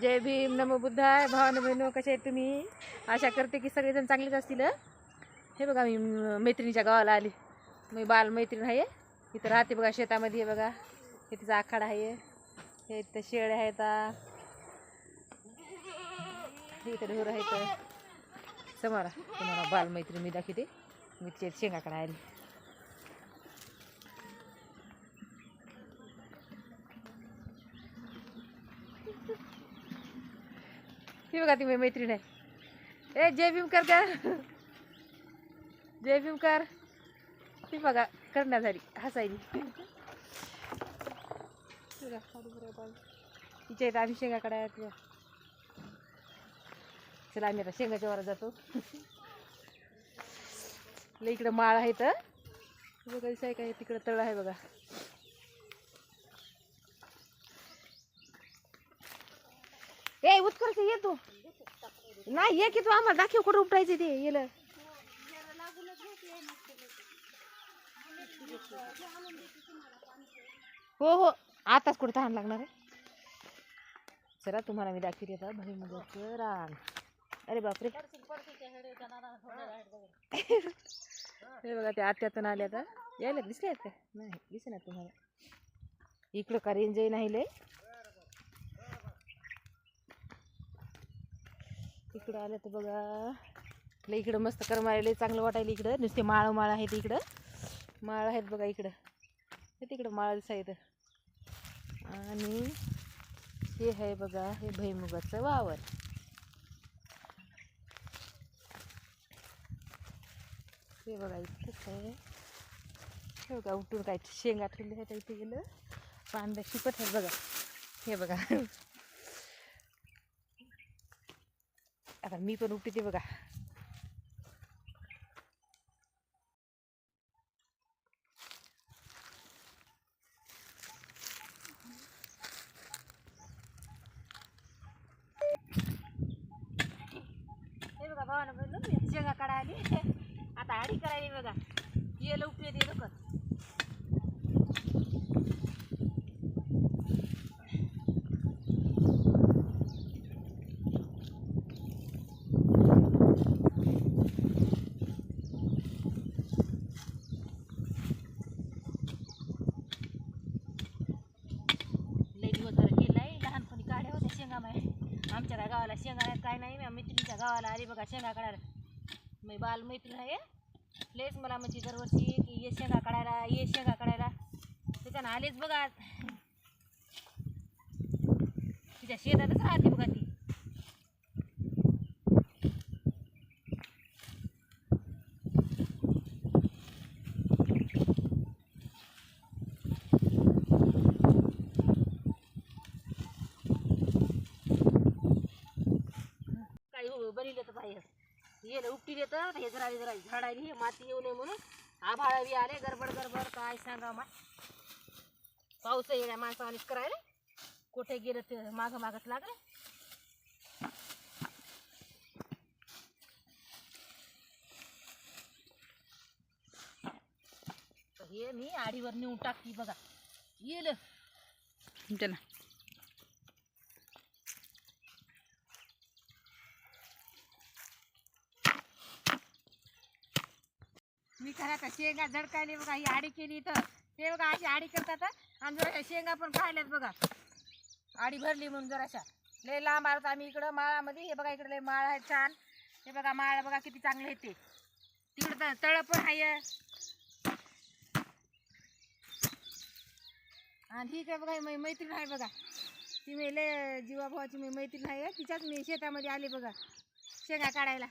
जय भीम नमो बुद्धाय भावानं बहिणो कसे आहेत तुम्ही? आशा करते की सगळेजण चांगलेच असतील हे? बघा मी मैत्रिणीच्या गावाला आली. मी बाल मैत्रीण आहे. इथं राहते बघा शेतामध्ये बघा. हे तिचा आखाडा आहे. हे इथं शेळ्या आहेत. आ. हे इथं ढोर आहेत. समोर तुम्हाला बालमैत्रीण मी दाखवते. मी तिच्या शेंगाकडे आली. ही बघा ती माझी मैत्रीण आहे. ए जय भीम कर. का जय भीम कर ती बघा करण्या झाली हसायली. तिच्या इथं आम्ही शेंगाकडे आहे चला आम्ही आता शेंगाच्या वर जातो. लय इकडं माळ आहे तर बघा दिसाय आहे काय तिकडं तळ आहे बघा. ए उत्कर्ष ये तू. नाही ये की तू आम्हाला दाखव कुठं उपटायचं ते येलं. हो हो आताच कुठं तहान लागणार आहे. चला तुम्हाला मी दाखवते आता. भुईमुगाचं रान अरे बापरे. हे बघा ते आत्यातून आले आता. यायला दिसले आहेत का नाही दिसे ना तुम्हाला. इकडं का रेंज नाही लय. इकडं आलं तर बघा. लय इकडं मस्त करमायला लय चांगलं वाटायला इकडं. नुसते माळ माळ आहेत इकडं. माळ आहेत बघा इकडं. हे तिकडं माळ दिसायचं. आणि हे आहे बघा हे भैमुगाचं वावर. हे बघा इतकंच आहे. हे बघा उठून काय शेंगा ठेवले आहेत इथे गेलं पांदा शिपत आहेत बघा. हे बघा. आता मी पण उपटते बघा. हे बघा भावानं बोललो शेंगा काढायली आता आडी करायली बघा. ये उपये दे लोक आमच्या गावाला शेंगा काय नाही मी मैत्रिणीच्या गावाला आली बघा शेंगा काढायला. मी बालमैत्री आहे. लेच मला म्हणजे दरवर्षी की ये शेंगा काढायला ये शेंगा काढायला. त्याच्यानं आलेच बघा. तिच्या शेतातच राहते बघा ती. हो बनले तर येलं उपटी देतं हे जरा जरा झाडायली हे माती येऊ नये म्हणून. आभाळ बी आले गडबड गडबड काय सांगा मा पाऊस येण्या माणसावानीच करायला. कुठे गेलं ते मागं मागच लागलं. हे मी आडीवर नेऊन टाकते बघा. येलं. ना. मी खरं का शेंगा झडकायली बघा ही आडी केली तर हे बघा अशी आडी करतात आणि जरा शेंगा पण खायल्यात बघा. आडी भरली म्हणून जराशा. लय लांब आलो आम्ही इकडं माळामध्ये. हे बघा इकडे लय माळ आहे छान. हे बघा माळ बघा किती चांगले आहेत ते. तिकडं तळ पण आहे. आणि ही काय बघा मै मैत्रीण आहे बघा. ती मी लय जीवाभावाची मी मैत्रीण आहे. तिच्याच मी शेतामध्ये आली बघा शेंगा काढायला.